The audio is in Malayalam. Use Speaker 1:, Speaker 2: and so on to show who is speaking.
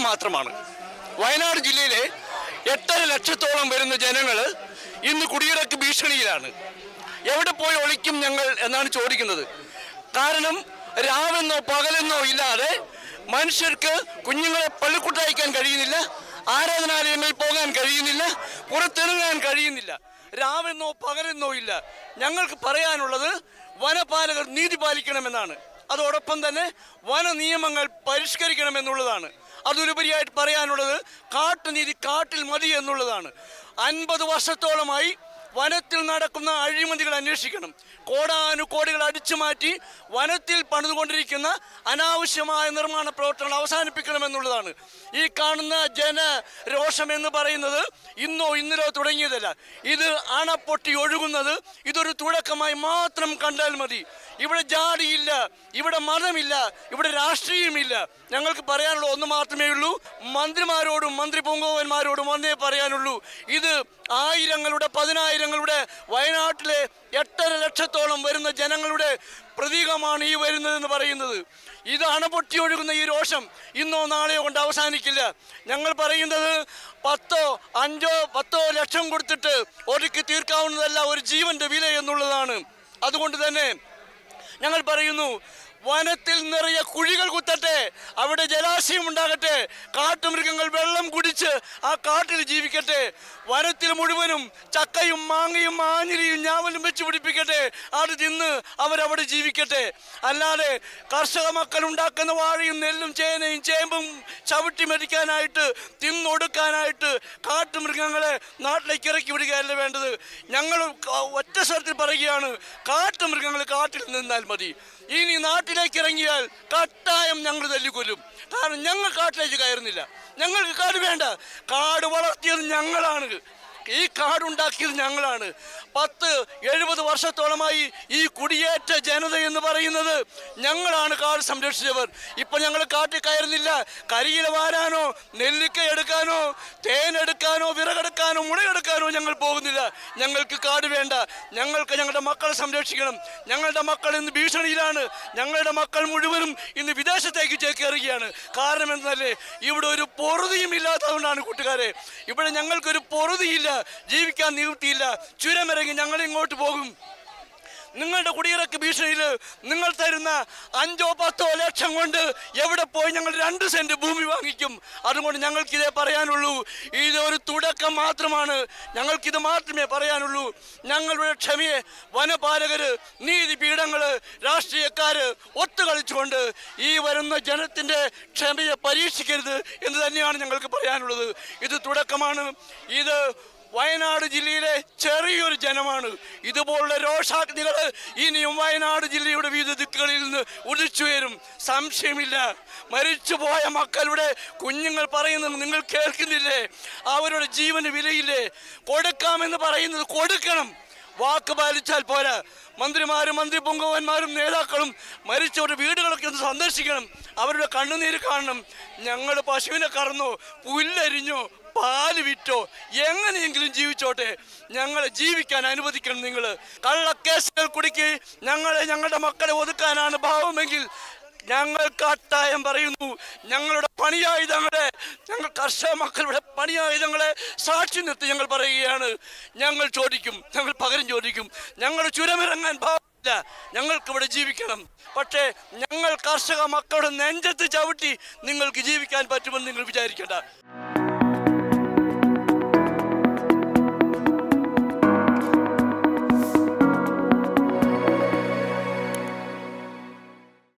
Speaker 1: തുടക്കം മാത്രമാണ്. വയനാട് ജില്ലയിലെ എട്ടര ലക്ഷത്തോളം വരുന്ന ജനങ്ങൾ ഇന്ന് കുടിയിറക്ക് ഭീഷണിയിലാണ്. എവിടെ പോയി ഒളിക്കും ഞങ്ങൾ എന്നാണ് ചോദിക്കുന്നത്. കാരണം രാവെന്നോ പകലെന്നോ ഇല്ലാതെ മനുഷ്യർക്ക് കുഞ്ഞുങ്ങളെ പള്ളിക്കുട്ടയക്കാൻ കഴിയുന്നില്ല ആരാധനാലയങ്ങളിൽ പോകാൻ കഴിയുന്നില്ല പുറത്തിറങ്ങാൻ കഴിയുന്നില്ല. രാവെന്നോ പകലെന്നോ ഇല്ല. ഞങ്ങൾക്ക് പറയാനുള്ളത് വനപാലകർ നീതി പാലിക്കണമെന്നാണ്. അതോടൊപ്പം തന്നെ വന നിയമങ്ങൾ പരിഷ്കരിക്കണമെന്നുള്ളതാണ്. അതിലുപരിയായിട്ട് പറയാനുള്ളത് കാട്ടുനീതി കാട്ടിൽ മതി എന്നുള്ളതാണ്. അൻപത് വർഷത്തോളമായി വനത്തിൽ നടക്കുന്ന അഴിമതികൾ അന്വേഷിക്കണം. കോടാനുകോടികൾ അടിച്ചു മാറ്റി വനത്തിൽ പണിതുകൊണ്ടിരിക്കുന്ന അനാവശ്യമായ നിർമ്മാണ പ്രവർത്തനങ്ങൾ അവസാനിപ്പിക്കണമെന്നുള്ളതാണ് ഈ കാണുന്ന ജന രോഷം എന്ന് പറയുന്നത് ഇന്നോ ഇന്നലോ തുടങ്ങിയതല്ല. ഇത് അണപ്പൊട്ടി ഒഴുകുന്നത് ഇതൊരു തുടക്കമായി മാത്രം കണ്ടാൽ മതി. ഇവിടെ ജാതിയില്ല ഇവിടെ മതമില്ല ഇവിടെ രാഷ്ട്രീയമില്ല. ഞങ്ങൾക്ക് പറയാനുള്ള ഒന്ന് മാത്രമേ ഉള്ളൂ. മന്ത്രിമാരോടും മന്ത്രി പൊങ്കോവന്മാരോടും ഒന്നേ പറയാനുള്ളൂ. ഇത് ആയിരങ്ങളുടെ പതിനായിരങ്ങളുടെ വയനാട്ടിലെ എട്ടര ലക്ഷത്തോളം വരുന്ന ജനങ്ങളുടെ പ്രതീകമാണ് ഈ വരുന്നതെന്ന് പറയുന്നത്. ഇത് അണപൊട്ടി ഒഴുകുന്ന ഈ രോഷം ഇന്നോ നാളെയോ കൊണ്ട് അവസാനിക്കില്ല. ഞങ്ങൾ പറയുന്നത് പത്തോ അഞ്ചോ പത്തോ ലക്ഷം കൊടുത്തിട്ട് ഒരുക്കി തീർക്കാവുന്നതല്ല ഒരു ജീവന്റെ വില എന്നുള്ളതാണ്. അതുകൊണ്ട് തന്നെ ഞങ്ങൾ പറയുന്നു വനത്തിൽ നിറയെ കുഴികൾ കുത്തട്ടെ. അവിടെ ജലാശയം ഉണ്ടാകട്ടെ. കാട്ടുമൃഗങ്ങൾ വെള്ളം കുടിച്ച് ആ കാട്ടിൽ ജീവിക്കട്ടെ. വനത്തിൽ മുഴുവനും ചക്കയും മാങ്ങയും ആഞ്ഞിലിയും ഞാവലും വെച്ച് പിടിപ്പിക്കട്ടെ. അത് തിന്ന് അവരവിടെ ജീവിക്കട്ടെ. അല്ലാതെ കർഷക മക്കൾ ഉണ്ടാക്കുന്ന വാഴയും നെല്ലും ചേനയും ചേമ്പും ചവിട്ടി മരിക്കാനായിട്ട് തിന്നൊടുക്കാനായിട്ട് കാട്ടുമൃഗങ്ങളെ നാട്ടിലേക്ക് ഇറക്കി വിടുകയല്ല വേണ്ടത്. ഞങ്ങൾ ഒറ്റ സ്വരത്തിൽ പറയുകയാണ് കാട്ടുമൃഗങ്ങൾ കാട്ടിൽ നിന്നാൽ മതി. ഇനി നാട്ടിലേക്ക് ഇറങ്ങിയാൽ കട്ടായം ഞങ്ങൾ തല്ലിക്കൊല്ലും. കാരണം ഞങ്ങൾ കാട്ടിലേക്ക് കയറുന്നില്ല. ഞങ്ങൾക്ക് കാട് വേണ്ട. കാട് വളർത്തിയത് ഞങ്ങളാണ്. ഈ കാടുണ്ടാക്കിയത് ഞങ്ങളാണ്. പത്ത് എഴുപത് വർഷത്തോളമായി ഈ കുടിയേറ്റ ജനത എന്ന് പറയുന്നത് ഞങ്ങളാണ് കാട് സംരക്ഷിച്ചവർ. ഇപ്പം ഞങ്ങൾ കാട്ടിൽ കയറുന്നില്ല. കരിയില വാരാനോ നെല്ലിക്ക എടുക്കാനോ തേൻ എടുക്കാനോ വിറകെടുക്കാനോ മുളയെടുക്കാനോ ഞങ്ങൾ പോകുന്നില്ല. ഞങ്ങൾക്ക് കാട് വേണ്ട. ഞങ്ങൾക്ക് ഞങ്ങളുടെ മക്കളെ സംരക്ഷിക്കണം. ഞങ്ങളുടെ മക്കൾ ഇന്ന് ഭീഷണിയിലാണ്. ഞങ്ങളുടെ മക്കൾ മുഴുവനും ഇന്ന് വിദേശത്തേക്ക് ചേക്കേറുകയാണ് കാരണം എന്നല്ലേ ഇവിടെ ഒരു പൊറുതിയും ഇല്ലാത്തതുകൊണ്ടാണ് കൂട്ടുകാരെ. ഇവിടെ ഞങ്ങൾക്കൊരു പൊറുതിയില്ല. ജീവിക്കാൻ നിവൃത്തിയില്ല. ചുരമിറങ്ങി ഞങ്ങൾ ഇങ്ങോട്ട് പോകും. നിങ്ങളുടെ കുടിയിറക്ക് ഭീഷണിയിൽ നിങ്ങൾ തരുന്ന അഞ്ചോ പത്തോ ലക്ഷം കൊണ്ട് എവിടെ പോയി ഞങ്ങൾ രണ്ട് സെന്റ് ഭൂമി വാങ്ങിക്കും. അതുകൊണ്ട് ഞങ്ങൾക്കിതേ പറയാനുള്ളൂ ഇതൊരു തുടക്കം മാത്രമാണ്. ഞങ്ങൾക്കിത് മാത്രമേ പറയാനുള്ളൂ. ഞങ്ങളുടെ ക്ഷമയെ വനപാലകര് നീതിപീഠങ്ങൾ രാഷ്ട്രീയക്കാര് ഒത്തുകളിച്ചുകൊണ്ട് ഈ വരുന്ന ജനത്തിന്റെ ക്ഷമയെ പരീക്ഷിക്കരുത് എന്ന് തന്നെയാണ് ഞങ്ങൾക്ക് പറയാനുള്ളത്. ഇത് തുടക്കമാണ്. ഇത് വയനാട് ജില്ലയിലെ ചെറിയൊരു ജനമാണ്. ഇതുപോലുള്ള രോഷാഗ്നികൾ ഇനിയും വയനാട് ജില്ലയുടെ വിവിധ ദിക്കുകളിൽ നിന്ന് ഉദിച്ചുയരും സംശയമില്ല. മരിച്ചുപോയ മക്കളുടെ കുഞ്ഞുങ്ങൾ പറയുന്നത് നിങ്ങൾ കേൾക്കുന്നില്ലേ? അവരുടെ ജീവന് വിലയില്ലേ? കൊടുക്കാമെന്ന് പറയുന്നത് കൊടുക്കണം. വാക്ക് പാലിച്ചാൽ പോരാ. മന്ത്രിമാരും മന്ത്രി പൊങ്കവന്മാരും നേതാക്കളും മരിച്ചവരുടെ വീടുകളൊക്കെ ഒന്ന് സന്ദർശിക്കണം. അവരുടെ കണ്ണുനീര് കാണണം. ഞങ്ങൾ പശുവിനെ കറന്നോ പുല്ലരിഞ്ഞോ പാൽ വിറ്റോ? എങ്ങനെയെങ്കിലും ജീവിച്ചോട്ടെ. ഞങ്ങളെ ജീവിക്കാൻ അനുവദിക്കണം നിങ്ങൾ കള്ളക്കേസുകൾ കുടുക്കി ഞങ്ങളെ ഞങ്ങളുടെ മക്കളെ ഒതുക്കാനാണ് ഭാവമെങ്കിൽ ഞങ്ങൾ കട്ടായം പറയുന്നു. ഞങ്ങളുടെ പണിയായുധങ്ങളെ ഞങ്ങൾ കർഷക മക്കളുടെ പണിയായുധങ്ങളെ സാക്ഷി നിർത്തി ഞങ്ങൾ പറയുകയാണ്. ഞങ്ങൾ ചോദിക്കും ഞങ്ങൾ പകരം ചോദിക്കും. ഞങ്ങൾ ചുരമിറങ്ങാൻ ഭാവമില്ല ഞങ്ങൾക്ക് ഇവിടെ ജീവിക്കണം. പക്ഷേ ഞങ്ങൾ കർഷക മക്കളുടെ നെഞ്ചത്ത് ചവിട്ടി നിങ്ങൾക്ക് ജീവിക്കാൻ പറ്റുമെന്ന് നിങ്ങൾ വിചാരിക്കേണ്ട.